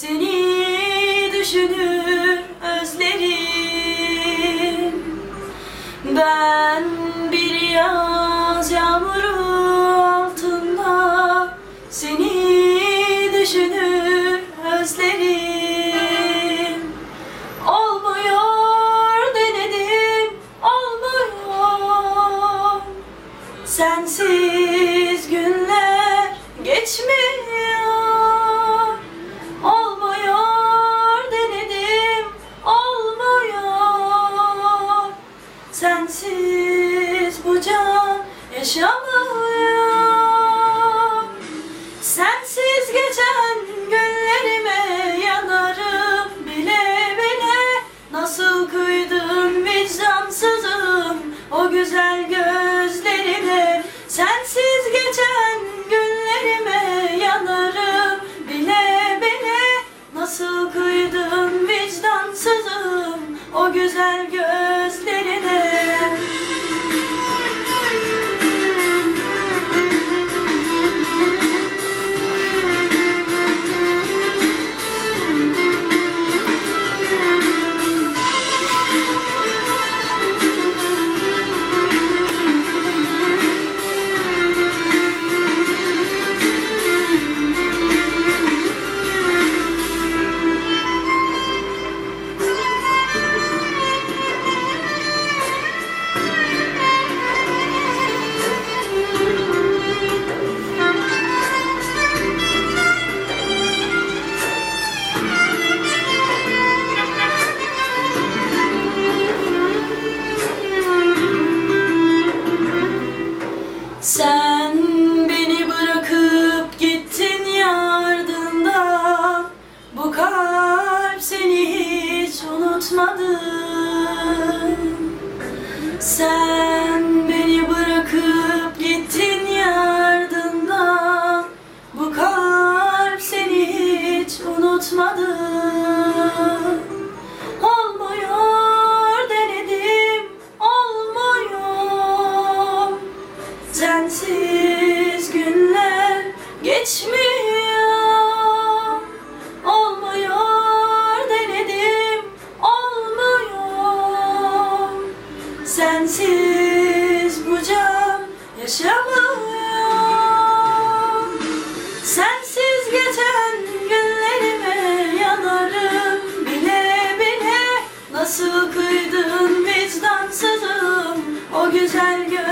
seni düşünür özlerim. Ben bir yaz yağmuru altında seni düşünür özlerim. Olmuyor denedim olmuyor. Sensiz günler geçmiyor Sensiz bu can yaşamıyor Sensiz geçen günlerime yanarım bile bile. Nasıl kıydım vicdansızım o güzel gözlerine. Sensiz geçen günlerime yanarım bile bile. Nasıl kıydım vicdansızım o güzel gözlerine hiç unutmadı Sen beni bırakıp gittin yardımdan. Bu kalp seni hiç unutmadı Olmuyor denedim olmuyor. Sensiz günler geçmiyor Sensiz bu can yaşamam. Sensiz geçen günlerime yanarım. Bile bile nasıl kıydın vicdansızım. O güzel gönlüm